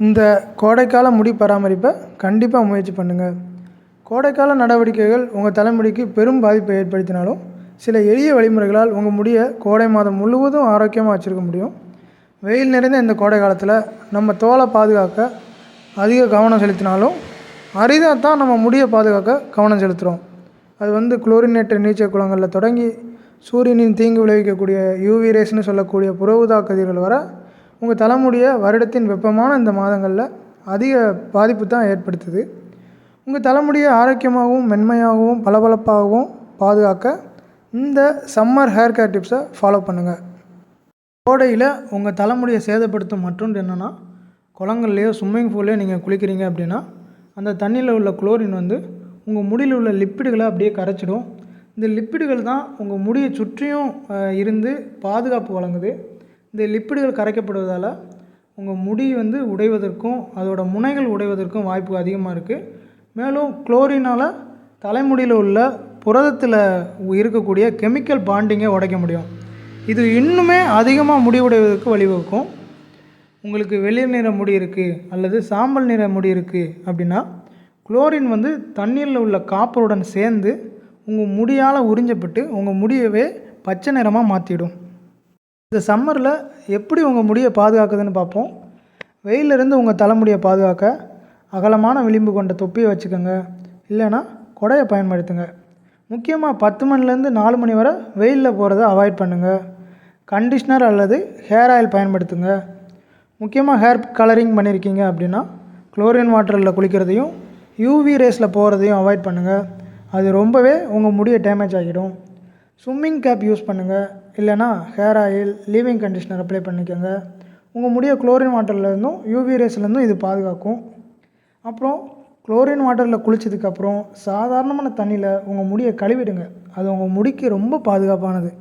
இந்த கோடைக்கால முடி பராமரிப்பை கண்டிப்பாக முயற்சி பண்ணுங்கள் கோடைக்கால நடவடிக்கைகள் உங்கள் தலைமுடிக்கு பெரும் பாதிப்பை ஏற்படுத்தினாலும் சில எளிய வழிமுறைகளால் உங்கள் முடியை கோடை மாதம் முழுவதும் ஆரோக்கியமாக வச்சுருக்க முடியும். வெயில் நிறைந்த இந்த கோடை காலத்தில் நம்ம தோலை பாதுகாக்க அதிக கவனம் செலுத்தினாலும் அரிதாக தான் நம்ம முடியை பாதுகாக்க கவனம் செலுத்துகிறோம் அது வந்து குளோரினேட்டர் நீச்சல் குளங்களில் தொடங்கி சூரியனின் தீங்கு விளைவிக்கக்கூடிய யூவி ரேஸ்னு சொல்லக்கூடிய புற ஊதா கதிர்கள் வர உங்கள் தலைமுடியை வருடத்தின் வெப்பமான இந்த மாதங்களில் அதிக பாதிப்பு தான் ஏற்படுத்துது. உங்கள் தலைமுடியை ஆரோக்கியமாகவும் மென்மையாகவும் பளபளப்பாகவும் பாதுகாக்க இந்த சம்மர் ஹேர் கேர் டிப்ஸை ஃபாலோ பண்ணுங்கள் கோடையில் உங்கள் தலைமுடியை சேதப்படுத்தும் மற்றொன்று என்னென்னா குளங்கள்லையோ ஸ்விம்மிங் பூல்லையோ நீங்கள் குளிக்கிறீங்க அப்படின்னா அந்த தண்ணியில் உள்ள குளோரின் வந்து உங்கள் முடியில் உள்ள லிப்பிடுகளை அப்படியே கரைச்சிடும். இந்த லிப்பிடுகள் தான் உங்கள் முடியை சுற்றியும் இருந்து பாதுகாப்பு வழங்குது. இந்த லிப்பிடுகள் கரைக்கப்படுவதால் உங்கள் முடி வந்து உடைவதற்கும் அதோட முனைகள் உடைவதற்கும் வாய்ப்பு அதிகமாக இருக்குது மேலும் குளோரினால் தலைமுடியில் உள்ள புரதத்தில் இருக்கக்கூடிய கெமிக்கல் பாண்டிங்கை உடைக்க முடியும். இது இன்னுமே அதிகமாக முடி உடைவதற்கு வழிவகுக்கும். உங்களுக்கு வெளிர் நிற முடி இருக்குது அல்லது சாம்பல் நிற முடி இருக்குது அப்படின்னா குளோரின் வந்து தண்ணீரில் உள்ள காப்பருடன் சேர்ந்து உங்கள் முடியால் உறிஞ்சப்பட்டு உங்கள் முடியவே பச்சை நிறமாக மாற்றிடும் இந்த சம்மரில் எப்படி உங்கள் முடியை பாதுகாக்குதுன்னு பார்ப்போம். வெயிலிருந்து உங்கள் தலைமுடியை பாதுகாக்க அகலமான விளிம்பு கொண்ட தொப்பியை வச்சுக்கோங்க. இல்லைன்னா கொடையை பயன்படுத்துங்க. முக்கியமாக பத்து மணிலேருந்து நாலு மணி வரை வெயிலில் போகிறத அவாய்ட் பண்ணுங்கள் கண்டிஷ்னர் அல்லது ஹேர் ஆயில் பயன்படுத்துங்க. முக்கியமாக ஹேர் கலரிங் பண்ணியிருக்கீங்க அப்படின்னா குளோரின் வாட்டரில் குளிக்கிறதையும் யூவி ரேஸில் போகிறதையும் அவாய்ட் பண்ணுங்கள் அது ரொம்பவே உங்கள் முடியை டேமேஜ் ஆகிடும். ஸ்விம்மிங் கேப் யூஸ் பண்ணுங்கள் இல்லைனா hair oil leaving conditioner apply பண்ணிக்கோங்க. உங்கள் முடியை குளோரின் வாட்டர்லேருந்தும் யூவி ரேஸ்லேருந்தும் இது பாதுகாக்கும். அப்புறம் குளோரின் வாட்டரில் குளித்ததுக்கப்புறம் சாதாரணமான தண்ணியில் உங்கள் முடியை கழுவிடுங்க. அது உங்கள் முடிக்கு ரொம்ப பாதுகாப்பானது.